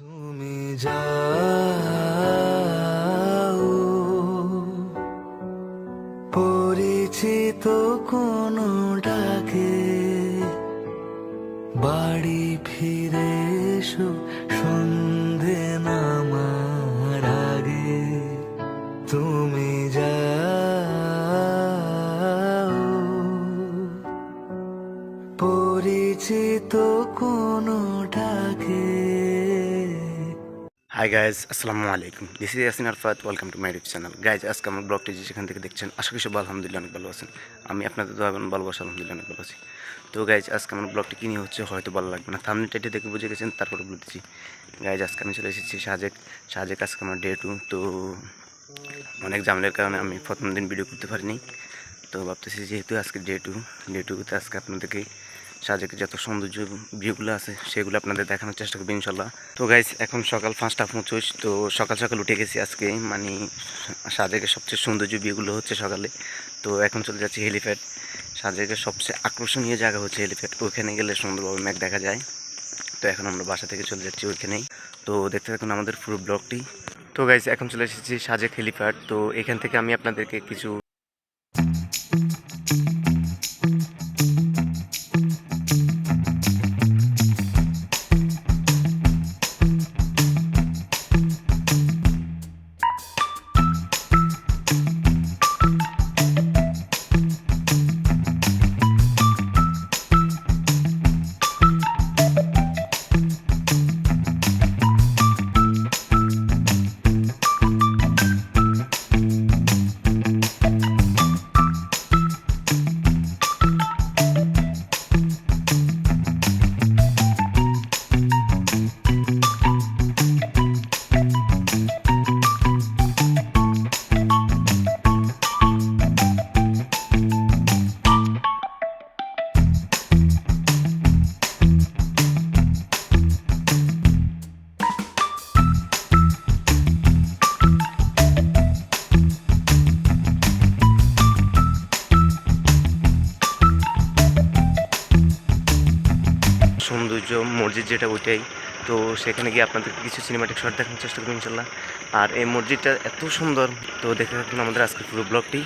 তুমি যাও গাইজ আসসালামু আলাইকুম। This is Yasin Arafat welcome to my YouTube channel guys আজকে আমার ব্লগটি যে সেখান থেকে দেখছেন, আশা করি সব আলহামদুলিল্লাহ অনেক ভালো আছেন। আমি আপনাদের এবং ভালোবাসা আলহামদুলিল্লাহ অনেক ভালো আছি। তো গাইজ আজকে আমার ব্লগটি কিনে হচ্ছে, হয়তো ভালো লাগবে না। থামনি টাইটে দেখে বুঝে গেছেন, তারপরে বলতেছি গাইজ আজকে আমি চলে এসেছি সাজেক। সাজেক আজকে আমার ডে টু তো অনেক ঝামেলার কারণে আমি প্রথম দিন ভিডিও করতে পারিনি। তো ভাবতেছি যেহেতু আজকে ডে টু ডে টুতে আজকে আপনাদেরকে সাজেকের যত সৌন্দর্য ভিউগুলো আছে, সেগুলো আপনাদের দেখানোর চেষ্টা করব ইনশাল্লাহ। তো গাইজ এখন সকাল পাঁচটা পঁচিশ, তো সকাল সকাল উঠে গেছি আজকে। মানে সাজেকের সবচেয়ে সৌন্দর্য ভিউগুলো হচ্ছে সকালে। তো এখন চলে যাচ্ছি হেলিপ্যাড সাজেকের সবচেয়ে আকর্ষণীয় জায়গা হচ্ছে হেলিপ্যাড ওইখানে গেলে সুন্দরভাবে ম্যাক দেখা যায়। তো এখন আমরা বাসা থেকে চলে যাচ্ছি ওইখানেই। তো দেখতে থাকুন আমাদের পুরো ব্লগটি। তো গাইজ এখন চলে এসেছি সাজেক হেলিপ্যাড তো এখান থেকে আমি আপনাদেরকে কিছু মসজিদ যেটা ওইটাই। তো সেখানে গিয়ে আপনাদের কিছু সিনেমাটিক শট দেখানোর চেষ্টা করব ইনশাল্লাহ। আর এই মসজিদটা এত সুন্দর, তো দেখে থাকুন আমাদের আজকের পুরো ব্লগটি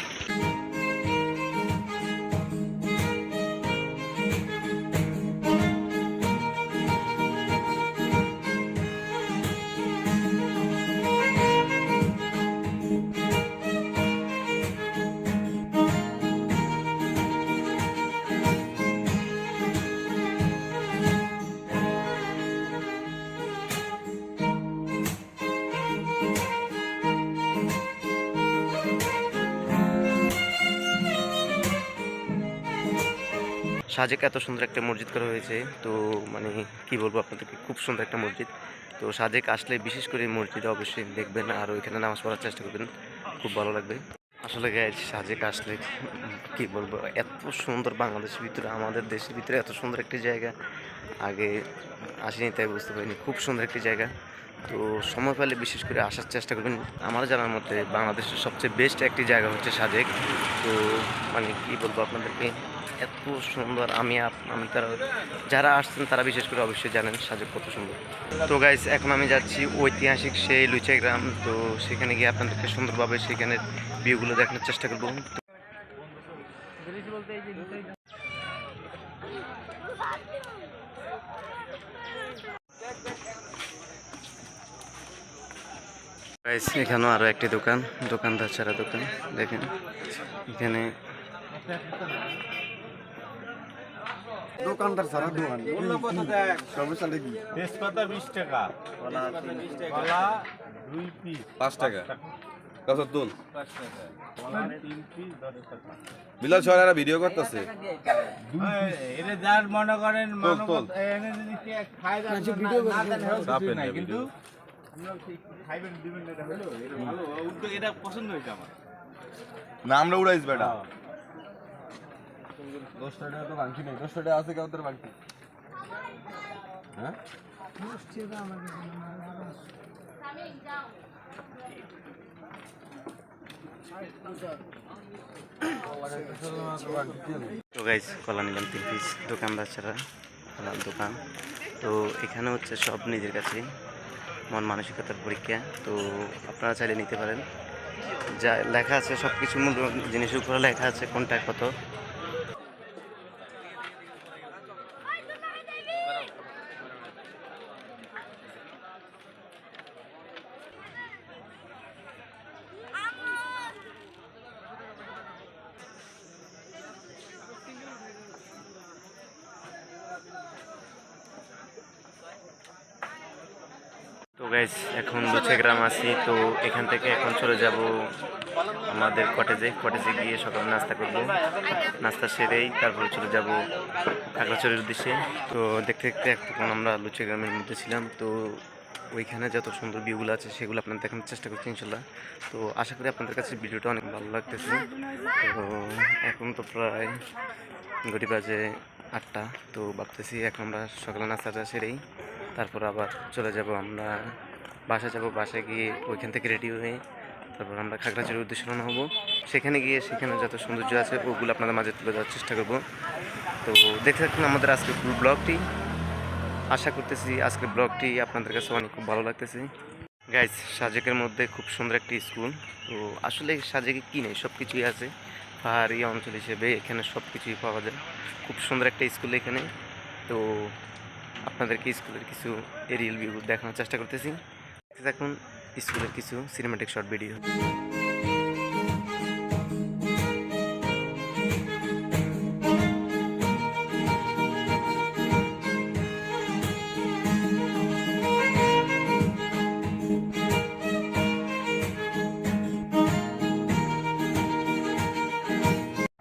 সাজেক এত সুন্দর একটা মসজিদ করা হয়েছে। তো মানে কি বলব আপনাদেরকে, খুব সুন্দর একটা মসজিদ। তো সাজেক আসলে বিশেষ করে মসজিদে অবশ্যই দেখবেন আর ওইখানে নামাজ পড়ার চেষ্টা করবেন। খুব ভালো লাগবে। আসলে গাইজ সাজেক আসলে কি বলব, এত সুন্দর বাংলাদেশের ভিতরে, আমাদের দেশের ভিতরে এত সুন্দর একটি জায়গা। আগে আসিনি তাই বুঝতে পারিনি, খুব সুন্দর একটি জায়গা। তো সময় পেলে বিশেষ করে আসার চেষ্টা করবেন। আমার জানার মতে বাংলাদেশের সবচেয়ে বেস্ট একটি জায়গা হচ্ছে সাজেক। তো মানে কি বলব আপনাদেরকে এত সুন্দর, আমি আমি তারা যারা আসছেন তারা বিশেষ করে অবশ্যই জানেন সাজেক কত সুন্দর। তো গাইস এখন আমি যাচ্ছি ঐতিহাসিক সেই লুচাই গ্রাম। তো সেখানে গিয়ে আপনাদেরকে সুন্দরভাবে সেখানের ভিউগুলো দেখানোর চেষ্টা করব। গাইস এখানেও আরও একটি দোকান, দোকানদার ছাড়া দোকান, দেখেন। এখানে দোকানদার সারা দোকান তেজপাতা বিশ টাকা। কলা দুই পিস পাঁচ টাকা। ভিডিও করতেছে। এটা যার মনে করেন ভিডিও। কিন্তু আপনারা ঠিক খাইবেন দিবেন না, এটা হলো এটা ভালো। উদ্যোগ এটা পছন্দ হয়েছে আমার। না আমরা উড়াইস বেটা। হ্যাঁ। দশটা টাকা তো নেই। দশটা আছে কেউ তোর হ্যাঁ? তো গাইস কলা নিলাম তিন পিস দোকানদার ছাড়া কলার দোকান। তো এখানে হচ্ছে সব নিজের কাছে মন মানসিকতার পরীক্ষা। তো আপনারা চাইলে নিতে পারেন। যা লেখা আছে সব কিছু মূল্য জিনিসের উপরে লেখা আছে কোনটা কত তো গাইজ এখন গ্রাম আছি, তো এখান থেকে এখন চলে যাব আমাদের কটেজে কটেজে গিয়ে সকালে নাস্তা করব। নাস্তা সেরেই তারপরে চলে যাব খাগড়াছড়ির উদ্দেশ্যে। তো দেখতে দেখতে এখন আমরা গ্রামের মধ্যে ছিলাম, তো ওইখানে যত সুন্দর ভিউগুলো আছে সেগুলো আপনাদের দেখানোর চেষ্টা করছি ইনশাল্লাহ। তো আশা করি আপনাদের কাছে ভিডিওটা অনেক ভালো লাগতেছে। তো এখন তো প্রায় ঘটি বাজে আটটা, তো ভাবতেছি এখন আমরা সকালে নাস্তাটা সেরেই তারপর আবার চলে যাব আমরা বাসা যাব, বাসায় গিয়ে ওইখান থেকে রেডি হয়ে তারপর আমরা খাগড়াছড়ির উদ্দেশ্যে রওনা হব। সেখানে গিয়ে সেখানে যত সৌন্দর্য আছে ওগুলো আপনাদের মাঝে তুলে দেওয়ার চেষ্টা করব। তো দেখতে থাকুন আমাদের আজকে ফুল ব্লগটি। আশা করতেছি আজকের ব্লগটি আপনাদের কাছে অনেক খুব ভালো লাগতেছে। গাইজ সাজেকের মধ্যে খুব সুন্দর একটি স্কুল তো আসলে সাজেকে কী নেই সব কিছুই আছে। পাহাড়ি অঞ্চল হিসেবে এখানে সব কিছুই পাওয়া যায়। খুব সুন্দর একটা স্কুল এখানে। তো আপনাদেরকে স্কুলের কিছু এরিয়াল ভিউ দেখানোর চেষ্টা করতেছি। দেখুন স্কুলের কিছু সিনেমাটিক শর্ট ভিডিও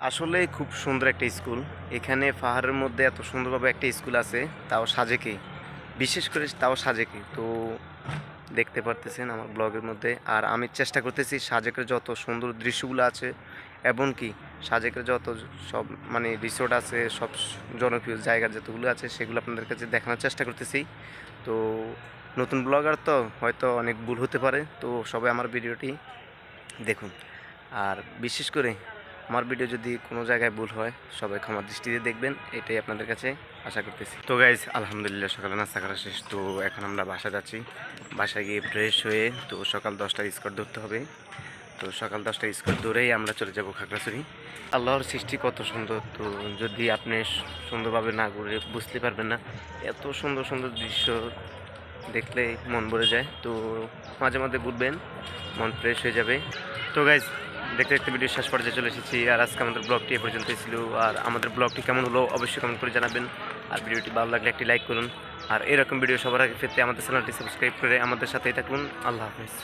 আসলে খুব সুন্দর একটা স্কুল। এখানে পাহাড়ের মধ্যে এত সুন্দরভাবে একটা স্কুল আছে, তাও সাজেকে বিশেষ করে তাও সাজেকে তো দেখতে পারতেছেন আমার ব্লগের মধ্যে। আর আমি চেষ্টা করতেছি সাজেকের যত সুন্দর দৃশ্যগুলো আছে, এবং কি সাজেকের যত সব মানে রিসোর্ট আছে, সব জনপ্রিয় জায়গা যতগুলো আছে, সেগুলো আপনাদের কাছে দেখানোর চেষ্টা করতেছি। তো নতুন ব্লগার তো হয়তো অনেক ভুল হতে পারে, তো সবাই আমার ভিডিওটি দেখুন। আর বিশেষ করে আমার ভিডিও যদি কোনো জায়গায় ভুল হয়, সবাই ক্ষমা দৃষ্টিতে দেখবেন, এটাই আপনাদের কাছে আশা করতেছি। তো গাইজ আলহামদুলিল্লাহ সকালে নাস্তা করা শেষ। তো এখন আমরা বাসা যাচ্ছি। বাসায় গিয়ে ফ্রেশ হয়ে তো সকাল দশটায় স্কট ধরতে হবে। তো সকাল দশটায় স্কট ধরেই আমরা চলে যাব খাগড়াছড়ি। আল্লাহর সৃষ্টি কত সুন্দর। তো যদি আপনি সুন্দরভাবে না ঘুরে বুঝতে পারবেন না, এত সুন্দর সুন্দর দৃশ্য দেখলে মন ভরে যায়। তো মাঝে মাঝে ঘুরবেন, মন ফ্রেশ হয়ে যাবে। তো গাইজ দেখতে দেখতে ভিডিও শেষ পর্যায়ে চলে এসেছি। আর আজকে আমাদের ব্লগটি এ পর্যন্তই ছিল। আর আমাদের ব্লগটি কেমন হলো অবশ্যই কমেন্ট করে জানাবেন। আর ভিডিওটি ভালো লাগলে একটি লাইক করুন। আর এরকম ভিডিও সবার আগে পেতে আমাদের চ্যানেলটি সাবস্ক্রাইব করে আমাদের সাথেই থাকুন। আল্লাহ হাফেজ।